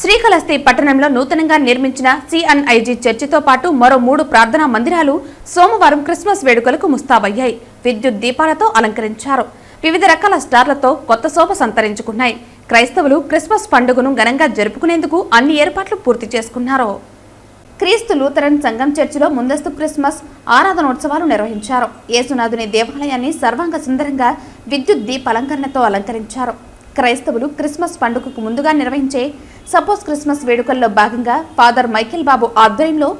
శ్రీకాళహస్తి పట్టణంలో నూతనంగా నిర్మించిన సిఎన్ఐజీ చర్చితో పాటు మరో మూడు ప్రార్థనా మందిరాలు సోమవారం క్రిస్మస్ వేడుకలకు ముస్తాబయ్యాయి. విద్యుత్ దీపాలతో అలంకరించారు. వివిధ రకాల స్టార్లతో కొత్త శోభ సంతరించుకున్నాయి. క్రైస్తవులు క్రిస్మస్ పండుగను ఘనంగా జరుపుకునేందుకు అన్ని ఏర్పాట్లు పూర్తి చేసుకున్నారు. క్రీస్తు లూథరన్ సంఘం చర్చిలో ముందస్తు క్రిస్మస్ ఆరాధనోత్సవాలు నిర్వహించారు. యేసునాథుని దేవాలయాన్ని సర్వాంగ సుందరంగా విద్యుత్ దీపాలంకరణతో అలంకరించారు. క్రైస్తవులు క్రిస్మస్ పండుగకు ముందుగా నిర్వహించే సపోజ్ క్రిస్మస్ వేడుకల్లో భాగంగా ఫాదర్ మైకేల్ బాబు ఆధ్వర్యంలో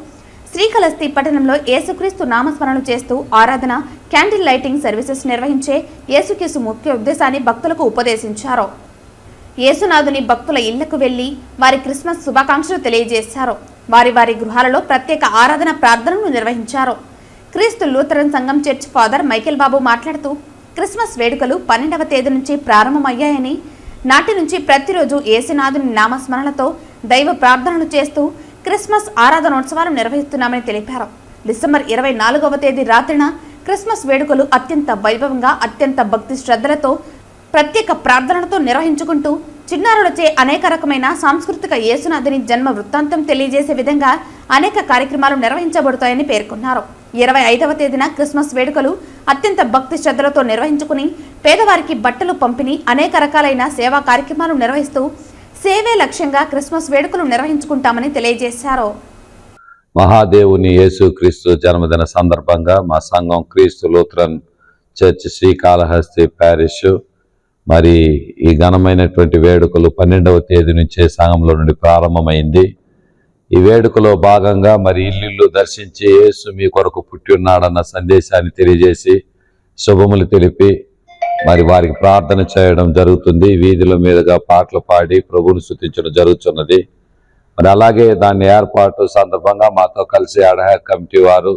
శ్రీకలస్తి పట్టణంలో యేసుక్రీస్తు నామస్మరణ చేస్తూ ఆరాధన క్యాండిల్ లైటింగ్ సర్వీసెస్ నిర్వహించే యేసుకేసు ముఖ్య ఉద్దేశాన్ని భక్తులకు ఉపదేశించారు. యేసునాథుని భక్తుల ఇళ్ళకు వెళ్ళి వారి క్రిస్మస్ శుభాకాంక్షలు తెలియజేశారు. వారి వారి గృహాలలో ప్రత్యేక ఆరాధన ప్రార్థనలు నిర్వహించారు. క్రీస్తు లూథరన్ సంఘం చర్చ్ ఫాదర్ మైకేల్ బాబు మాట్లాడుతూ క్రిస్మస్ వేడుకలు పన్నెండవ తేదీ నుంచి ప్రారంభమయ్యాయని నాటి నుంచి ప్రతిరోజు యేసునాథుని నామస్మరణతో దైవ ప్రార్థనలు చేస్తూ క్రిస్మస్ ఆరాధనోత్సవాలు నిర్వహిస్తున్నామని తెలిపారు. డిసెంబర్ ఇరవై నాలుగవ తేదీ రాత్రిన క్రిస్మస్ వేడుకలు అత్యంత వైభవంగా అత్యంత భక్తి శ్రద్ధలతో ప్రత్యేక ప్రార్థనలతో నిర్వహించుకుంటూ చిన్నారులచే అనేక రకమైన సాంస్కృతిక యేసునాథుని జన్మ వృత్తాంతం తెలియజేసే విధంగా అనేక కార్యక్రమాలు నిర్వహించబడతాయని పేర్కొన్నారు. ఇరవై ఐదవ తేదీన క్రిస్మస్ వేడుకలు అత్యంత భక్తి శ్రద్ధలతో నిర్వహించుకుని పేదవారికి బట్టలు పంపిణీ అనేక రకాలైన సేవా కార్యక్రమాలు నిర్వహిస్తూ సేవే లక్ష్యంగా క్రిస్మస్ వేడుకలు నిర్వహించుకుంటామని తెలియజేశారు. మహాదేవుని యేసుక్రీస్తు జన్మదిన సందర్భంగా మా సంఘం క్రీస్తు లూథరన్ చర్చ్ శ్రీకాళహస్తి ప్యారిష్ మరి ఈ ఘనమైనటువంటి వేడుకలు పన్నెండవ తేదీ నుంచే సంఘంలో నుండి ప్రారంభమైంది. ఈ వేడుకలో భాగంగా మరి ఇల్లు దర్శించి యేసు మీ కొరకు పుట్టి ఉన్నాడన్న సందేశాన్ని తెలియజేసి శుభములు తెలిపి మరి వారికి ప్రార్థన చేయడం జరుగుతుంది. వీధుల మీదుగా పాటలు పాడి ప్రభుని స్థుతించడం జరుగుతున్నది. మరి అలాగే దాని ఏర్పాటు సందర్భంగా మాతో కలిసి అడహ కమిటీ వారు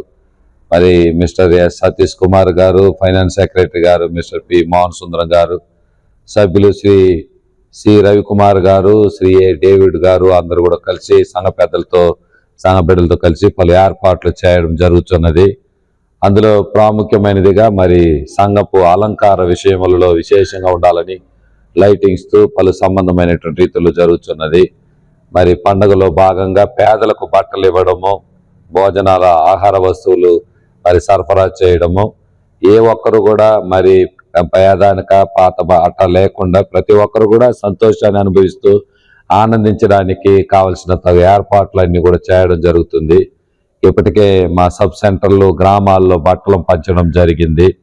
మరి mister S Satish Kumar garu finance secretary garu mister P Mohan Sundaram garu సభ్యులు శ్రీ శ్రీ రవికుమార్ గారు శ్రీ ఏ. డేవిడ్ గారు అందరూ కూడా కలిసి సంఘ పెద్దలతో సంఘ బిడ్డలతో కలిసి పలు ఏర్పాట్లు చేయడం జరుగుతున్నది. అందులో ప్రాముఖ్యమైనదిగా మరి సంఘపు అలంకార విషయములలో విశేషంగా ఉండాలని లైటింగ్స్తో పలు సంబంధమైనటువంటి రీతిలో జరుగుతున్నది. మరి పండుగలో భాగంగా పేదలకు బట్టలు ఇవ్వడము భోజనాల ఆహార వస్తువులు మరి సరఫరా చేయడము ఏ ఒక్కరు కూడా మరి పేదానిక పాత బాట లేకుండా ప్రతి ఒక్కరు కూడా సంతోషాన్ని అనుభవిస్తూ ఆనందించడానికి కావలసిన ఏర్పాట్లన్నీ కూడా చేయడం జరుగుతుంది. ఇప్పటికే మా సబ్ సెంటర్లు గ్రామాల్లో బట్టలు పంచడం జరిగింది.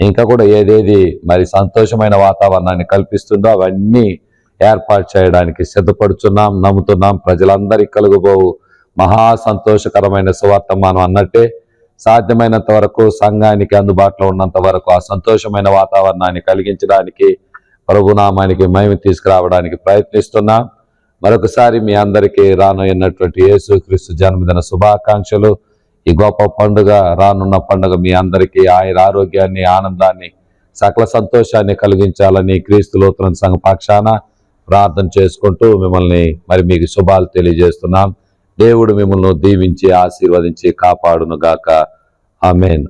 ఇంకా కూడా ఏదేది మరి సంతోషమైన వాతావరణాన్ని కల్పిస్తుందో అవన్నీ ఏర్పాటు చేయడానికి సిద్ధపడుతున్నాం నమ్ముతున్నాం. ప్రజలందరికీ కలుగుబోవు. మహా సంతోషకరమైన సువార్తమానం అన్నట్టే సాధ్యమైనంత వరకు సంఘానికి అందుబాటులో ఉన్నంత వరకు ఆ సంతోషమైన వాతావరణాన్ని కలిగించడానికి ప్రభునామానికి మేము తీసుకురావడానికి ప్రయత్నిస్తున్నాం. మరొకసారి మీ అందరికీ రానున్నటువంటి యేసుక్రీస్తు జన్మదిన శుభాకాంక్షలు. ఈ గొప్ప పండుగ రానున్న పండుగ మీ అందరికీ ఆయన ఆరోగ్యాన్ని ఆనందాన్ని సకల సంతోషాన్ని కలిగించాలని క్రీస్తు లోతుల సంఘ పక్షాన ప్రార్థన చేసుకుంటూ మిమ్మల్ని మరి మీకు శుభాలు తెలియజేస్తున్నాం. దేవుడు మిమ్మల్ని దీవించి ఆశీర్వదించి కాపాడును గాక ఆమెన్.